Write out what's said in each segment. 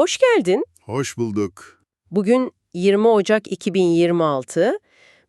Hoş geldin. Hoş bulduk. Bugün 20 Ocak 2026.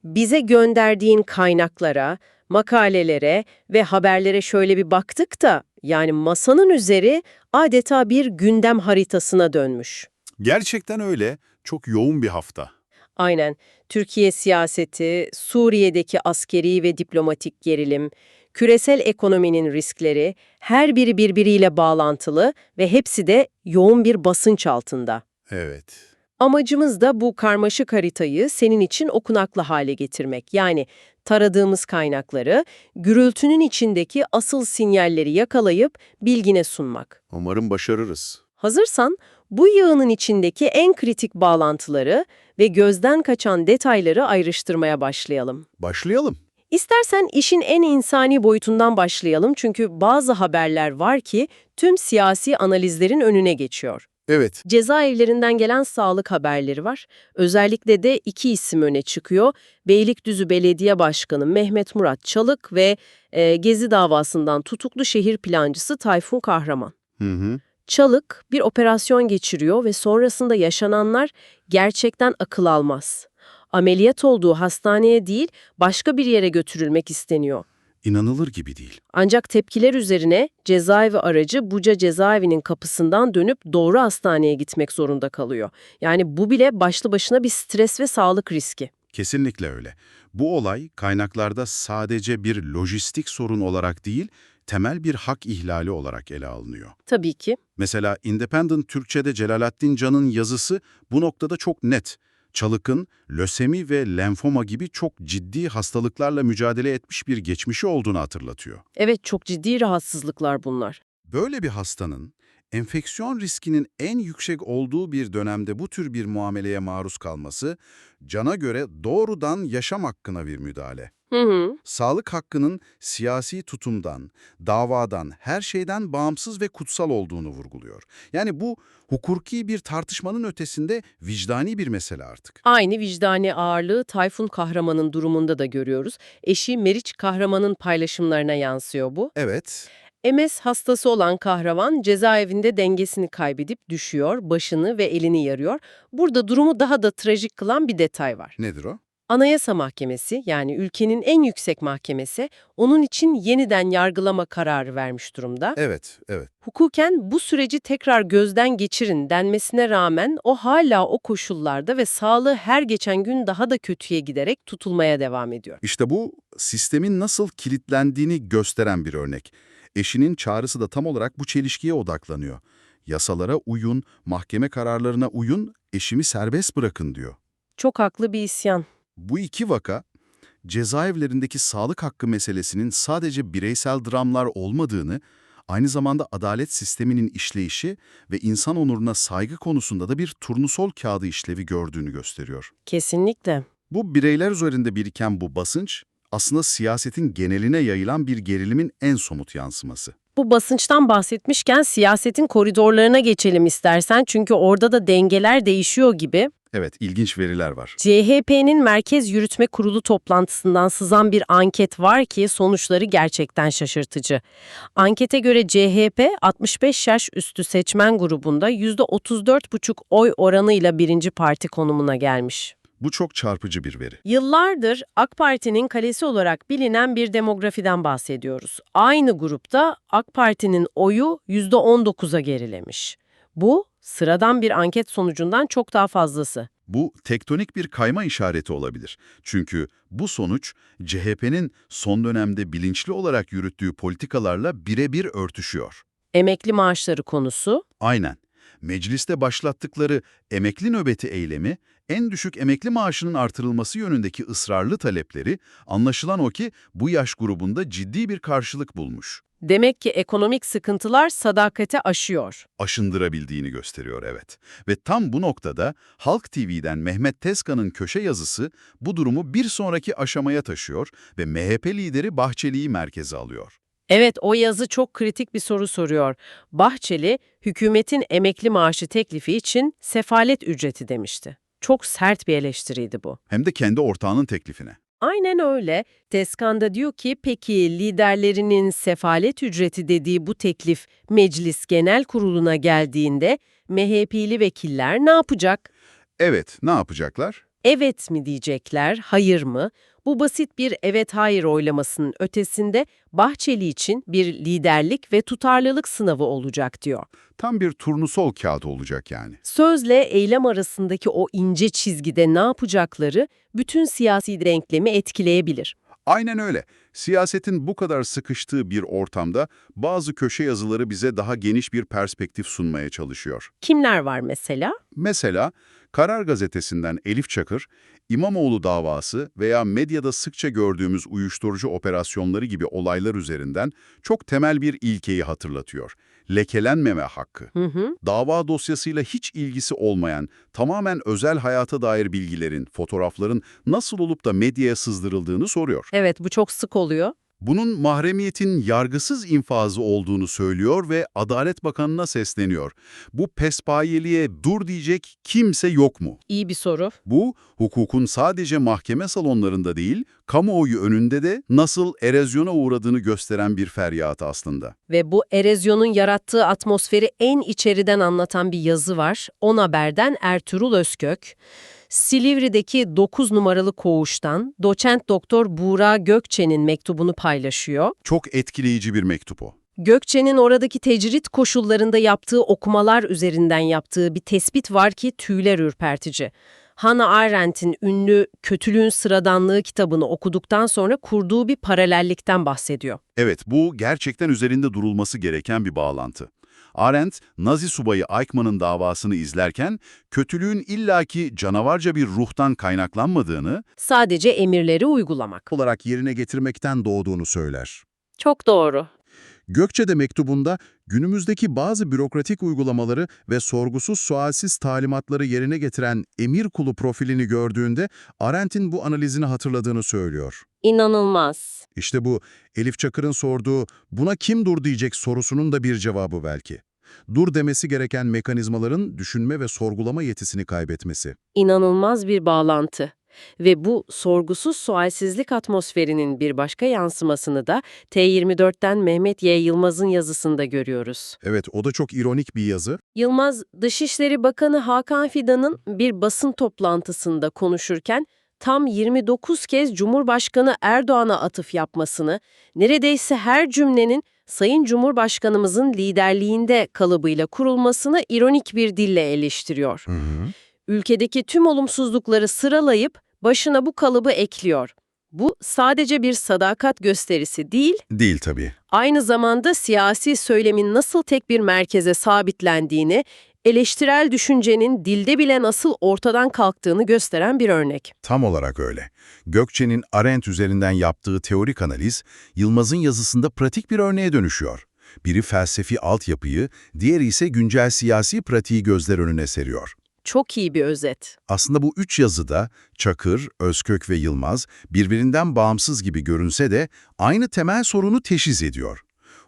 Bize gönderdiğin kaynaklara, makalelere ve haberlere şöyle bir baktık da yani masanın üzeri adeta bir gündem haritasına dönmüş. Gerçekten öyle. Çok yoğun bir hafta. Aynen. Türkiye siyaseti, Suriye'deki askeri ve diplomatik gerilim, küresel ekonominin riskleri, her biri birbiriyle bağlantılı ve hepsi de yoğun bir basınç altında. Evet. Amacımız da bu karmaşık haritayı senin için okunaklı hale getirmek. Yani taradığımız kaynakları, gürültünün içindeki asıl sinyalleri yakalayıp bilgine sunmak. Umarım başarırız. Hazırsan bu yığının içindeki en kritik bağlantıları ve gözden kaçan detayları ayrıştırmaya başlayalım. Başlayalım. İstersen işin en insani boyutundan başlayalım çünkü bazı haberler var ki tüm siyasi analizlerin önüne geçiyor. Evet. Cezaevlerinden gelen sağlık haberleri var. Özellikle de iki isim öne çıkıyor. Beylikdüzü Belediye Başkanı Mehmet Murat Çalık ve e, Gezi davasından tutuklu şehir plancısı Tayfun Kahraman. Hı hı. Çalık bir operasyon geçiriyor ve sonrasında yaşananlar gerçekten akıl almaz. Ameliyat olduğu hastaneye değil başka bir yere götürülmek isteniyor. İnanılır gibi değil. Ancak tepkiler üzerine cezaevi aracı Buca cezaevinin kapısından dönüp doğru hastaneye gitmek zorunda kalıyor. Yani bu bile başlı başına bir stres ve sağlık riski. Kesinlikle öyle. Bu olay kaynaklarda sadece bir lojistik sorun olarak değil, temel bir hak ihlali olarak ele alınıyor. Tabii ki. Mesela Independent Türkçe'de Celalettin Can'ın yazısı bu noktada çok net. Çalık'ın lösemi ve lenfoma gibi çok ciddi hastalıklarla mücadele etmiş bir geçmişi olduğunu hatırlatıyor. Evet çok ciddi rahatsızlıklar bunlar. Böyle bir hastanın enfeksiyon riskinin en yüksek olduğu bir dönemde bu tür bir muameleye maruz kalması, cana göre doğrudan yaşam hakkına bir müdahale. Hı hı. Sağlık hakkının siyasi tutumdan, davadan, her şeyden bağımsız ve kutsal olduğunu vurguluyor. Yani bu hukuki bir tartışmanın ötesinde vicdani bir mesele artık. Aynı vicdani ağırlığı Tayfun Kahraman'ın durumunda da görüyoruz. Eşi Meriç Kahraman'ın paylaşımlarına yansıyor bu. Evet, MS hastası olan kahraman cezaevinde dengesini kaybedip düşüyor, başını ve elini yarıyor. Burada durumu daha da trajik kılan bir detay var. nedir o? Anayasa Mahkemesi yani ülkenin en yüksek mahkemesi onun için yeniden yargılama kararı vermiş durumda. Evet, evet. Hukuken bu süreci tekrar gözden geçirin denmesine rağmen o hala o koşullarda ve sağlığı her geçen gün daha da kötüye giderek tutulmaya devam ediyor. İşte bu sistemin nasıl kilitlendiğini gösteren bir örnek. Eşinin çağrısı da tam olarak bu çelişkiye odaklanıyor. Yasalara uyun, mahkeme kararlarına uyun, eşimi serbest bırakın diyor. Çok haklı bir isyan. Bu iki vaka, cezaevlerindeki sağlık hakkı meselesinin sadece bireysel dramlar olmadığını, aynı zamanda adalet sisteminin işleyişi ve insan onuruna saygı konusunda da bir turnusol kağıdı işlevi gördüğünü gösteriyor. Kesinlikle. Bu bireyler üzerinde biriken bu basınç, aslında siyasetin geneline yayılan bir gerilimin en somut yansıması. Bu basınçtan bahsetmişken siyasetin koridorlarına geçelim istersen çünkü orada da dengeler değişiyor gibi. Evet, ilginç veriler var. CHP'nin Merkez Yürütme Kurulu toplantısından sızan bir anket var ki sonuçları gerçekten şaşırtıcı. Ankete göre CHP 65 yaş üstü seçmen grubunda %34,5 oy oranıyla birinci parti konumuna gelmiş. Bu çok çarpıcı bir veri. Yıllardır AK Parti'nin kalesi olarak bilinen bir demografiden bahsediyoruz. Aynı grupta AK Parti'nin oyu %19'a gerilemiş. Bu sıradan bir anket sonucundan çok daha fazlası. Bu tektonik bir kayma işareti olabilir. Çünkü bu sonuç CHP'nin son dönemde bilinçli olarak yürüttüğü politikalarla birebir örtüşüyor. Emekli maaşları konusu Aynen. Mecliste başlattıkları emekli nöbeti eylemi, en düşük emekli maaşının artırılması yönündeki ısrarlı talepleri, anlaşılan o ki bu yaş grubunda ciddi bir karşılık bulmuş. Demek ki ekonomik sıkıntılar sadakate aşıyor. Aşındırabildiğini gösteriyor evet. Ve tam bu noktada Halk TV'den Mehmet Tezkan'ın köşe yazısı bu durumu bir sonraki aşamaya taşıyor ve MHP lideri Bahçeli'yi merkeze alıyor. Evet o yazı çok kritik bir soru soruyor. Bahçeli, hükümetin emekli maaşı teklifi için sefalet ücreti demişti. Çok sert bir eleştiriydi bu. Hem de kendi ortağının teklifine. Aynen öyle. Teskan da diyor ki peki liderlerinin sefalet ücreti dediği bu teklif meclis genel kuruluna geldiğinde MHP'li vekiller ne yapacak? Evet, ne yapacaklar? Evet mi diyecekler, hayır mı? Bu basit bir evet-hayır oylamasının ötesinde Bahçeli için bir liderlik ve tutarlılık sınavı olacak diyor. Tam bir turnusol kağıdı olacak yani. Sözle eylem arasındaki o ince çizgide ne yapacakları bütün siyasi denklemi etkileyebilir. Aynen öyle. Siyasetin bu kadar sıkıştığı bir ortamda bazı köşe yazıları bize daha geniş bir perspektif sunmaya çalışıyor. Kimler var mesela? Mesela Karar Gazetesi'nden Elif Çakır, İmamoğlu davası veya medyada sıkça gördüğümüz uyuşturucu operasyonları gibi olaylar üzerinden çok temel bir ilkeyi hatırlatıyor. Lekelenmeme hakkı. Hı hı. Dava dosyasıyla hiç ilgisi olmayan, tamamen özel hayata dair bilgilerin, fotoğrafların nasıl olup da medyaya sızdırıldığını soruyor. Evet bu çok sık oluyor. Bunun mahremiyetin yargısız infazı olduğunu söylüyor ve Adalet Bakanı'na sesleniyor. Bu pespayeliğe dur diyecek kimse yok mu? İyi bir soru. Bu, hukukun sadece mahkeme salonlarında değil, kamuoyu önünde de nasıl erozyona uğradığını gösteren bir feryat aslında. Ve bu erozyonun yarattığı atmosferi en içeriden anlatan bir yazı var. On Haber'den Ertuğrul Özkök. Silivri'deki 9 numaralı koğuştan doçent doktor Buğra Gökçe'nin mektubunu paylaşıyor. Çok etkileyici bir mektup o. Gökçe'nin oradaki tecrit koşullarında yaptığı okumalar üzerinden yaptığı bir tespit var ki tüyler ürpertici. Hannah Arendt'in ünlü Kötülüğün Sıradanlığı kitabını okuduktan sonra kurduğu bir paralellikten bahsediyor. Evet, bu gerçekten üzerinde durulması gereken bir bağlantı. Arendt, Nazi subayı Eichmann'ın davasını izlerken, kötülüğün illaki canavarca bir ruhtan kaynaklanmadığını Sadece emirleri uygulamak. olarak yerine getirmekten doğduğunu söyler. Çok doğru. Gökçe'de mektubunda günümüzdeki bazı bürokratik uygulamaları ve sorgusuz sualsiz talimatları yerine getiren emir kulu profilini gördüğünde Arendt'in bu analizini hatırladığını söylüyor. İnanılmaz. İşte bu Elif Çakır'ın sorduğu buna kim dur diyecek sorusunun da bir cevabı belki. Dur demesi gereken mekanizmaların düşünme ve sorgulama yetisini kaybetmesi. İnanılmaz bir bağlantı. Ve bu sorgusuz sualsizlik atmosferinin bir başka yansımasını da T24'ten Mehmet Y. Yılmaz'ın yazısında görüyoruz. Evet, o da çok ironik bir yazı. Yılmaz, Dışişleri Bakanı Hakan Fidan'ın bir basın toplantısında konuşurken tam 29 kez Cumhurbaşkanı Erdoğan'a atıf yapmasını, neredeyse her cümlenin Sayın Cumhurbaşkanımızın liderliğinde kalıbıyla kurulmasını ironik bir dille eleştiriyor. Ülkedeki tüm olumsuzlukları sıralayıp başına bu kalıbı ekliyor. Bu sadece bir sadakat gösterisi değil, Değil tabii. aynı zamanda siyasi söylemin nasıl tek bir merkeze sabitlendiğini, eleştirel düşüncenin dilde bile nasıl ortadan kalktığını gösteren bir örnek. Tam olarak öyle. Gökçe'nin Arendt üzerinden yaptığı teorik analiz, Yılmaz'ın yazısında pratik bir örneğe dönüşüyor. Biri felsefi altyapıyı, diğeri ise güncel siyasi pratiği gözler önüne seriyor. Çok iyi bir özet. Aslında bu üç yazıda Çakır, Özkök ve Yılmaz birbirinden bağımsız gibi görünse de aynı temel sorunu teşhis ediyor.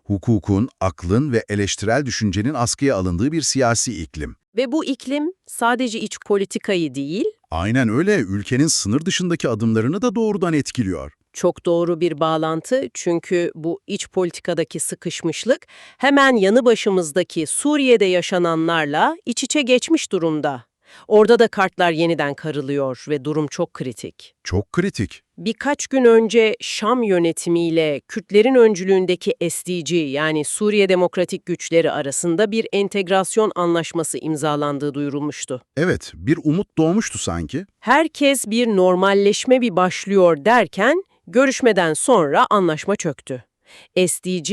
Hukukun, aklın ve eleştirel düşüncenin askıya alındığı bir siyasi iklim. Ve bu iklim sadece iç politikayı değil, Aynen öyle, ülkenin sınır dışındaki adımlarını da doğrudan etkiliyor. Çok doğru bir bağlantı çünkü bu iç politikadaki sıkışmışlık hemen yanı başımızdaki Suriye'de yaşananlarla iç içe geçmiş durumda. Orada da kartlar yeniden karılıyor ve durum çok kritik. Çok kritik. Birkaç gün önce Şam yönetimiyle Kürtlerin öncülüğündeki SDG yani Suriye Demokratik Güçleri arasında bir entegrasyon anlaşması imzalandığı duyurulmuştu. Evet, bir umut doğmuştu sanki. Herkes bir normalleşme bir başlıyor derken görüşmeden sonra anlaşma çöktü. SDG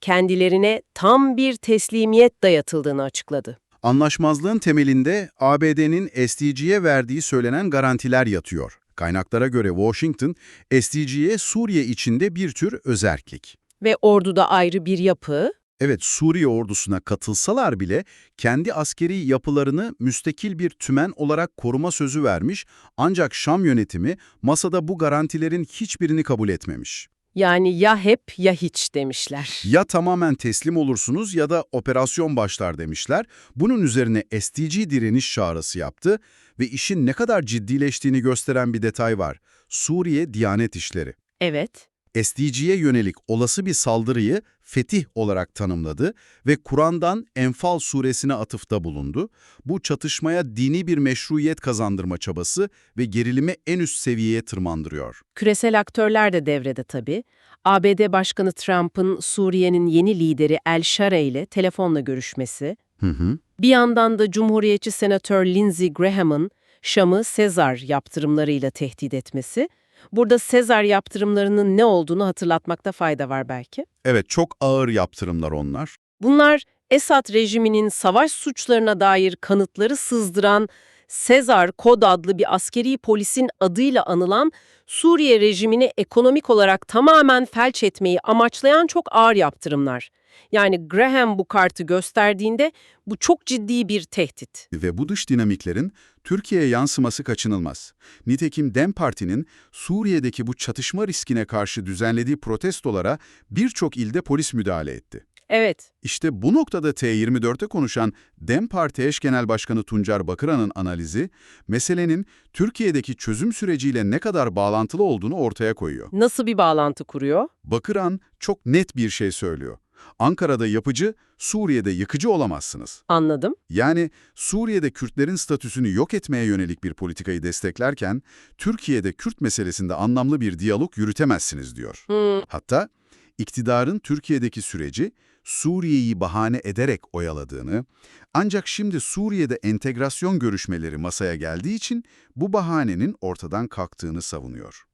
kendilerine tam bir teslimiyet dayatıldığını açıkladı. Anlaşmazlığın temelinde ABD'nin SDG'ye verdiği söylenen garantiler yatıyor. Kaynaklara göre Washington, SDG'ye Suriye içinde bir tür özerklik. Ve orduda ayrı bir yapı, Evet, Suriye ordusuna katılsalar bile kendi askeri yapılarını müstakil bir tümen olarak koruma sözü vermiş ancak Şam yönetimi masada bu garantilerin hiçbirini kabul etmemiş. yani ya hep ya hiç demişler. Ya tamamen teslim olursunuz ya da operasyon başlar demişler. Bunun üzerine STG direniş çağrısı yaptı ve işin ne kadar ciddileştiğini gösteren bir detay var. Suriye Diyanet İşleri. Evet, SDG'ye yönelik olası bir saldırıyı fetih olarak tanımladı ve Kur'an'dan Enfal suresine atıfta bulundu. Bu çatışmaya dini bir meşruiyet kazandırma çabası ve gerilimi en üst seviyeye tırmandırıyor. Küresel aktörler de devrede tabii. ABD Başkanı Trump'ın Suriye'nin yeni lideri El-Shara ile telefonla görüşmesi, Hı hı. bir yandan da Cumhuriyetçi Senatör Lindsey Graham'ın Şam'ı Sezar yaptırımlarıyla tehdit etmesi, burada Sezar yaptırımlarının ne olduğunu hatırlatmakta fayda var belki. Evet, çok ağır yaptırımlar onlar. Bunlar Esad rejiminin savaş suçlarına dair kanıtları sızdıran Sezar Kod adlı bir askeri polisin adıyla anılan Suriye rejimini ekonomik olarak tamamen felç etmeyi amaçlayan çok ağır yaptırımlar. Yani Graham bu kartı gösterdiğinde bu çok ciddi bir tehdit. Ve bu dış dinamiklerin Türkiye'ye yansıması kaçınılmaz. Nitekim DEM Parti'nin Suriye'deki bu çatışma riskine karşı düzenlediği protestolara birçok ilde polis müdahale etti. Evet, İşte bu noktada T24'te konuşan DEM Parti eş genel başkanı Tuncer Bakıran'ın analizi, meselenin Türkiye'deki çözüm süreciyle ne kadar bağlantılı olduğunu ortaya koyuyor. nasıl bir bağlantı kuruyor? Bakıran çok net bir şey söylüyor. Ankara'da yapıcı, Suriye'de yıkıcı olamazsınız. Anladım. Yani Suriye'de Kürtlerin statüsünü yok etmeye yönelik bir politikayı desteklerken, Türkiye'de Kürt meselesinde anlamlı bir diyalog yürütemezsiniz diyor. Hmm, Hatta iktidarın Türkiye'deki süreci Suriye'yi bahane ederek oyaladığını, ancak şimdi Suriye'de entegrasyon görüşmeleri masaya geldiği için bu bahanenin ortadan kalktığını savunuyor.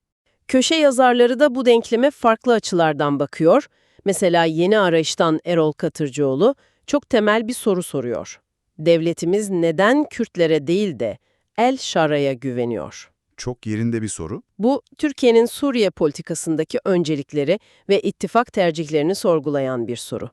Köşe yazarları da bu denkleme farklı açılardan bakıyor. Mesela yeni arayıştan Erol Katırcıoğlu çok temel bir soru soruyor. Devletimiz neden Kürtlere değil de El Şara'ya güveniyor? Çok yerinde bir soru. Bu, Türkiye'nin Suriye politikasındaki öncelikleri ve ittifak tercihlerini sorgulayan bir soru.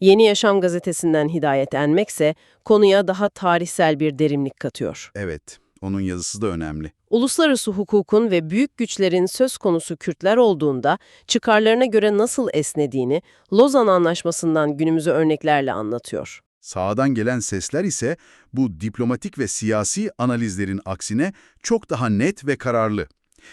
Yeni Yaşam gazetesinden Hidayet Enmekse konuya daha tarihsel bir derinlik katıyor. Evet, onun yazısı da önemli. Uluslararası hukukun ve büyük güçlerin söz konusu Kürtler olduğunda çıkarlarına göre nasıl esnediğini Lozan Anlaşması'ndan günümüze örneklerle anlatıyor. Sağdan gelen sesler ise bu diplomatik ve siyasi analizlerin aksine çok daha net ve kararlı.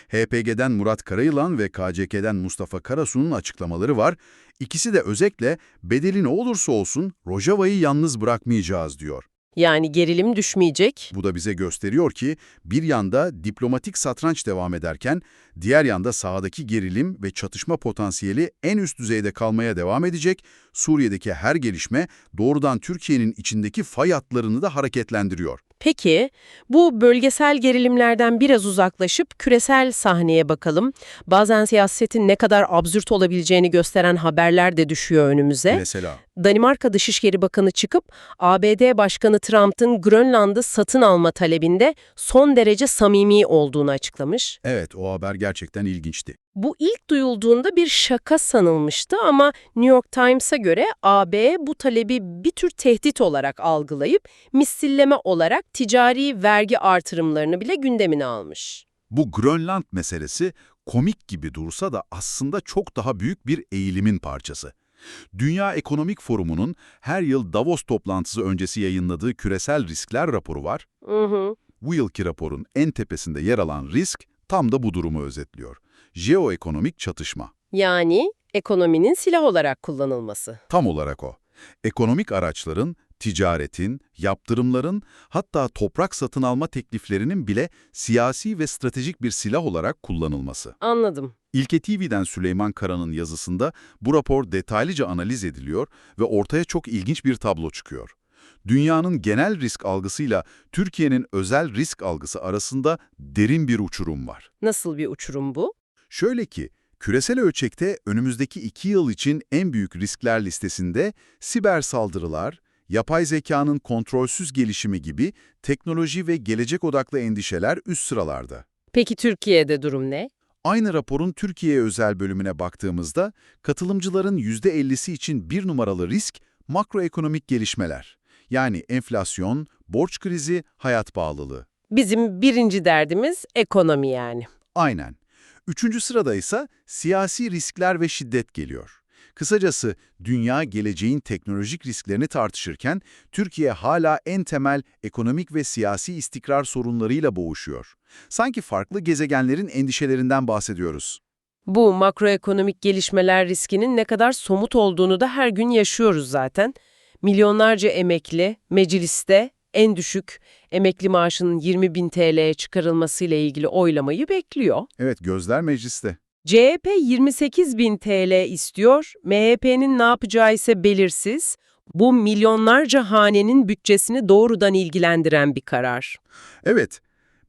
HPG'den Murat Karayılan ve KCK'den Mustafa Karasu'nun açıklamaları var. İkisi de özellikle bedeli ne olursa olsun Rojava'yı yalnız bırakmayacağız diyor. Yani gerilim düşmeyecek, Bu da bize gösteriyor ki bir yanda diplomatik satranç devam ederken diğer yanda sahadaki gerilim ve çatışma potansiyeli en üst düzeyde kalmaya devam edecek. Suriye'deki her gelişme doğrudan Türkiye'nin içindeki fay hatlarını da hareketlendiriyor. Peki, bu bölgesel gerilimlerden biraz uzaklaşıp küresel sahneye bakalım. Bazen siyasetin ne kadar absürt olabileceğini gösteren haberler de düşüyor önümüze. Mesela Danimarka Dışişleri Bakanı çıkıp ABD Başkanı Trump'ın Grönland'ı satın alma talebinde son derece samimi olduğunu açıklamış. evet o haber gerçekten ilginçti. Bu ilk duyulduğunda bir şaka sanılmıştı ama New York Times'a göre AB bu talebi bir tür tehdit olarak algılayıp misilleme olarak ticari vergi artırımlarını bile gündemine almış. Bu Grönland meselesi komik gibi dursa da aslında çok daha büyük bir eğilimin parçası. Dünya Ekonomik Forumu'nun her yıl Davos toplantısı öncesi yayınladığı küresel riskler raporu var. Hı hı. Bu yılki raporun en tepesinde yer alan risk tam da bu durumu özetliyor. Jeoekonomik çatışma. Yani ekonominin silah olarak kullanılması. Tam olarak o. Ekonomik araçların, ticaretin, yaptırımların, hatta toprak satın alma tekliflerinin bile siyasi ve stratejik bir silah olarak kullanılması. Anladım. İlke TV'den Süleyman Kara'nın yazısında bu rapor detaylıca analiz ediliyor ve ortaya çok ilginç bir tablo çıkıyor. Dünyanın genel risk algısıyla Türkiye'nin özel risk algısı arasında derin bir uçurum var. Nasıl bir uçurum bu? Şöyle ki, küresel ölçekte önümüzdeki iki yıl için en büyük riskler listesinde siber saldırılar, yapay zekanın kontrolsüz gelişimi gibi teknoloji ve gelecek odaklı endişeler üst sıralarda. Peki Türkiye'de durum ne? Aynı raporun Türkiye'ye özel bölümüne baktığımızda, katılımcıların %50'si için bir numaralı risk, makroekonomik gelişmeler. Yani enflasyon, borç krizi, hayat bağlılığı. Bizim birinci derdimiz ekonomi yani. Aynen. Üçüncü sırada ise siyasi riskler ve şiddet geliyor. Kısacası dünya geleceğin teknolojik risklerini tartışırken Türkiye hala en temel ekonomik ve siyasi istikrar sorunlarıyla boğuşuyor. Sanki farklı gezegenlerin endişelerinden bahsediyoruz. Bu makroekonomik gelişmeler riskinin ne kadar somut olduğunu da her gün yaşıyoruz zaten. Milyonlarca emekli mecliste en düşük emekli maaşının 20 bin TL'ye çıkarılmasıyla ilgili oylamayı bekliyor. Evet, gözler mecliste. CHP 28 bin TL istiyor, MHP'nin ne yapacağı ise belirsiz. Bu milyonlarca hanenin bütçesini doğrudan ilgilendiren bir karar. Evet,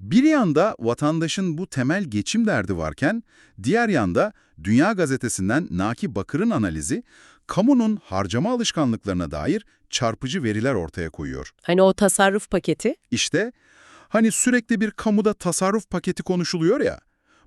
bir yanda vatandaşın bu temel geçim derdi varken, diğer yanda Dünya Gazetesi'nden Naki Bakır'ın analizi, kamunun harcama alışkanlıklarına dair çarpıcı veriler ortaya koyuyor. Hani o tasarruf paketi? İşte, hani sürekli bir kamuda tasarruf paketi konuşuluyor ya,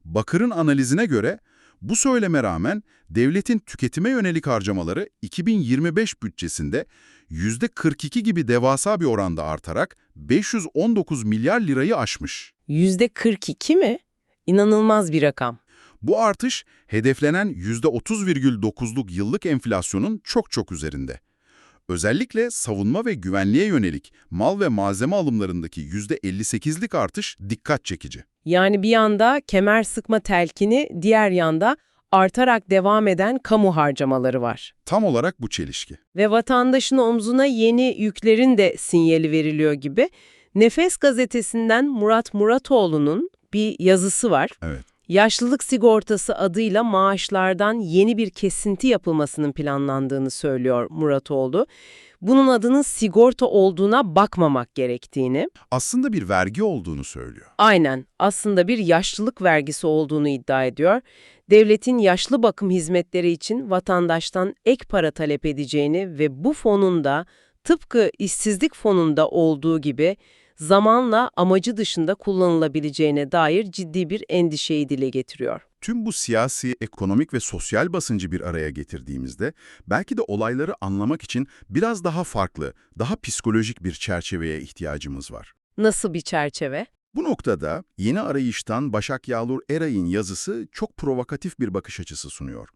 Bakır'ın analizine göre bu söyleme rağmen devletin tüketime yönelik harcamaları 2025 bütçesinde %42 gibi devasa bir oranda artarak 519 milyar lirayı aşmış. Yüzde 42 mi? İnanılmaz bir rakam. Bu artış hedeflenen %30,9'luk yıllık enflasyonun çok çok üzerinde. Özellikle savunma ve güvenliğe yönelik mal ve malzeme alımlarındaki %58'lik artış dikkat çekici. Yani bir yanda kemer sıkma telkini, diğer yanda artarak devam eden kamu harcamaları var. Tam olarak bu çelişki. Ve vatandaşın omzuna yeni yüklerin de sinyali veriliyor gibi. Nefes gazetesinden Murat Muratoğlu'nun bir yazısı var. Evet. Yaşlılık sigortası adıyla maaşlardan yeni bir kesinti yapılmasının planlandığını söylüyor Muratoğlu. Bunun adının sigorta olduğuna bakmamak gerektiğini, Aslında bir vergi olduğunu söylüyor. aynen aslında bir yaşlılık vergisi olduğunu iddia ediyor. Devletin yaşlı bakım hizmetleri için vatandaştan ek para talep edeceğini ve bu fonun da tıpkı işsizlik fonunda olduğu gibi zamanla amacı dışında kullanılabileceğine dair ciddi bir endişeyi dile getiriyor. Tüm bu siyasi, ekonomik ve sosyal basıncı bir araya getirdiğimizde belki de olayları anlamak için biraz daha farklı, daha psikolojik bir çerçeveye ihtiyacımız var. Nasıl bir çerçeve? Bu noktada yeni arayıştan Başak Yağlur Eray'ın yazısı çok provokatif bir bakış açısı sunuyor.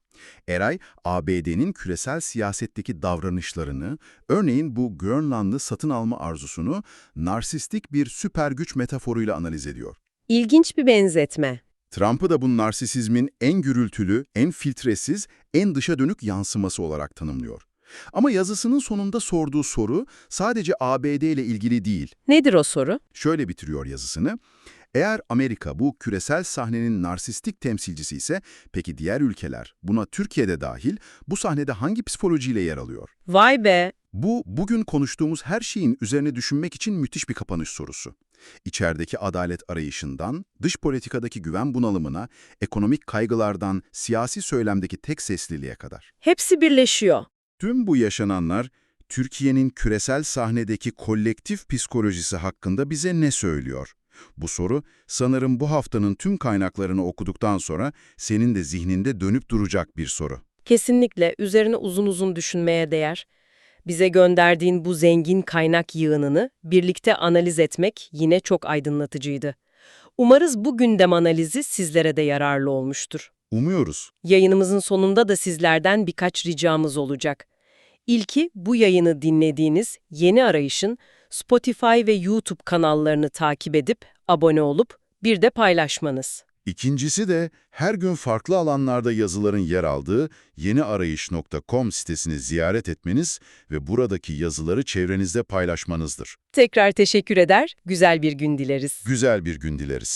Eray, ABD'nin küresel siyasetteki davranışlarını, örneğin bu Grönland'ı satın alma arzusunu narsistik bir süper güç metaforuyla analiz ediyor. İlginç bir benzetme. Trump'ı da bu narsisizmin en gürültülü, en filtresiz, en dışa dönük yansıması olarak tanımlıyor. Ama yazısının sonunda sorduğu soru sadece ABD ile ilgili değil. Nedir o soru? Şöyle bitiriyor yazısını. Eğer Amerika bu küresel sahnenin narsistik temsilcisi ise peki diğer ülkeler, buna Türkiye'de dahil, bu sahnede hangi psikolojiyle yer alıyor? Vay be! Bu, bugün konuştuğumuz her şeyin üzerine düşünmek için müthiş bir kapanış sorusu. İçerideki adalet arayışından, dış politikadaki güven bunalımına, ekonomik kaygılardan, siyasi söylemdeki tek sesliliğe kadar. Hepsi birleşiyor. Tüm bu yaşananlar, Türkiye'nin küresel sahnedeki kolektif psikolojisi hakkında bize ne söylüyor? Bu soru, sanırım bu haftanın tüm kaynaklarını okuduktan sonra senin de zihninde dönüp duracak bir soru. Kesinlikle üzerine uzun uzun düşünmeye değer. Bize gönderdiğin bu zengin kaynak yığınını birlikte analiz etmek yine çok aydınlatıcıydı. Umarız bu gündem analizi sizlere de yararlı olmuştur. Umuyoruz. Yayınımızın sonunda da sizlerden birkaç ricamız olacak. İlki bu yayını dinlediğiniz Yeni Arayış'ın Spotify ve YouTube kanallarını takip edip abone olup bir de paylaşmanız. İkincisi de her gün farklı alanlarda yazıların yer aldığı yeniarayış.com sitesini ziyaret etmeniz ve buradaki yazıları çevrenizde paylaşmanızdır. Tekrar teşekkür eder, güzel bir gün dileriz. Güzel bir gün dileriz.